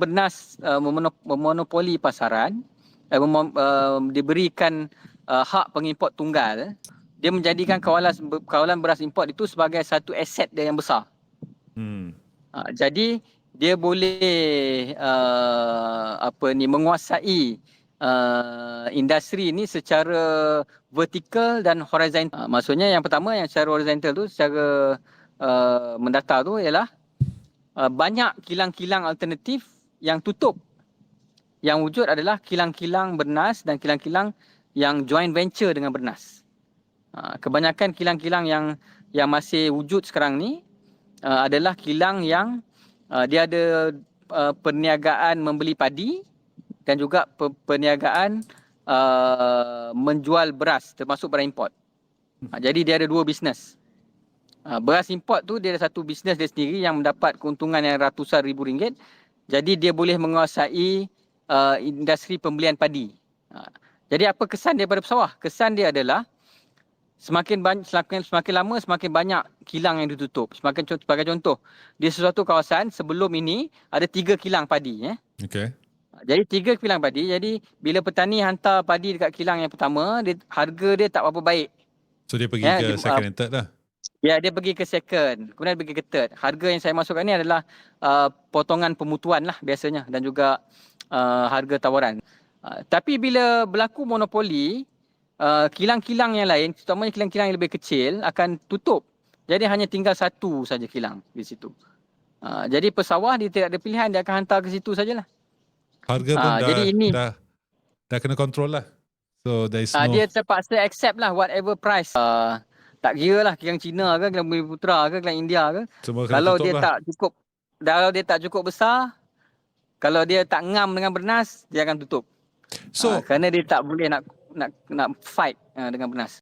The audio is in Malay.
Bernas uh, memonop- memonopoli pasaran, uh, memo- uh, diberikan uh, hak pengimport tunggal, dia menjadikan kawalan kawalan beras import itu sebagai satu aset dia yang besar. Hmm. Uh, jadi dia boleh uh, apa ni menguasai uh, industri ini secara vertikal dan horizontal. Uh, maksudnya yang pertama yang secara horizontal tu secara uh, mendata tu ialah uh, banyak kilang-kilang alternatif yang tutup. Yang wujud adalah kilang-kilang bernas dan kilang-kilang yang joint venture dengan bernas. Uh, kebanyakan kilang-kilang yang yang masih wujud sekarang ni uh, adalah kilang yang uh, dia ada uh, perniagaan membeli padi dan juga pe- perniagaan uh, menjual beras termasuk beras import. Jadi dia ada dua bisnes. Beras import tu dia ada satu bisnes dia sendiri yang mendapat keuntungan yang ratusan ribu ringgit. Jadi dia boleh menguasai uh, industri pembelian padi. Uh, jadi apa kesan dia pada pesawah? Kesan dia adalah semakin banyak semakin semakin lama semakin banyak kilang yang ditutup. Semakin contoh sebagai contoh di sesuatu kawasan sebelum ini ada tiga kilang padi eh. Okay. Jadi tiga kilang padi. Jadi bila petani hantar padi dekat kilang yang pertama, dia, harga dia tak berapa baik. So dia pergi Ya, ke dia- second and third lah. Ya, dia pergi ke second. Kemudian dia pergi ke third. Harga yang saya masukkan ni adalah uh, potongan pemutuan lah biasanya dan juga uh, harga tawaran. Uh, tapi bila berlaku monopoli, uh, kilang-kilang yang lain, terutamanya kilang-kilang yang lebih kecil akan tutup. Jadi hanya tinggal satu saja kilang di situ. Uh, jadi pesawah dia tidak ada pilihan, dia akan hantar ke situ sajalah. Harga pun Ah, dah, jadi ini- dah, dah kena kontrol lah. So there is Uh, dia terpaksa accept lah whatever price. Uh, tak kira lah kilang Cina ke, kilang Bumi Putra ke, kilang India ke. semua kalau dia lah. tak cukup kalau dia tak cukup besar kalau dia tak ngam dengan bernas dia akan tutup So, Ah, kerana dia tak boleh nak nak nak fight ah, dengan bernas